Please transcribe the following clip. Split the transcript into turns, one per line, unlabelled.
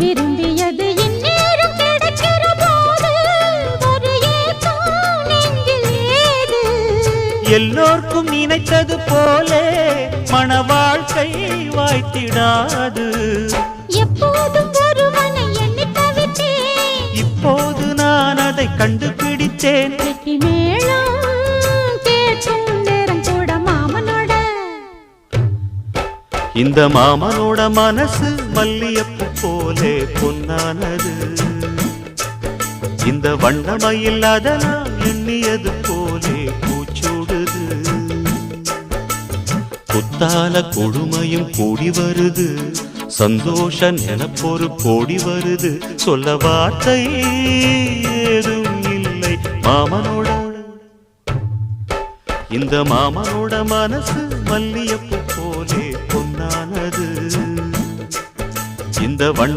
விரும்பியது இந்நேரம் கிடைக்கிற போது ஒரு ஏக்கம் நெஞ்சில் ஏது?
எல்லோர்க்கும் நினைத்தது போலே மன வாழ்க்கை வாய்த்திடாது.
எப்போதும் ஒருவனை எண்ணி தவித்தேன்
இப்போது நான் அதை கண்டுபிடித்தேன்.
மேளம்
இந்த மாமனோட மனசு மல்லியப்பு போலே பொன்னானது. இந்த வண்ணமயில் அதனால் எண்ணியது போலே பூச்சூடுது. புத்தால கொடுமையும் கூடி வருது. சந்தோஷ நினப்பொரு கோடி வருது. சொல்ல வார்த்தை ஏதும் இல்லை மாமனோட. இந்த மாமனோட மனசு மல்லியப்பு இந்த வண்ட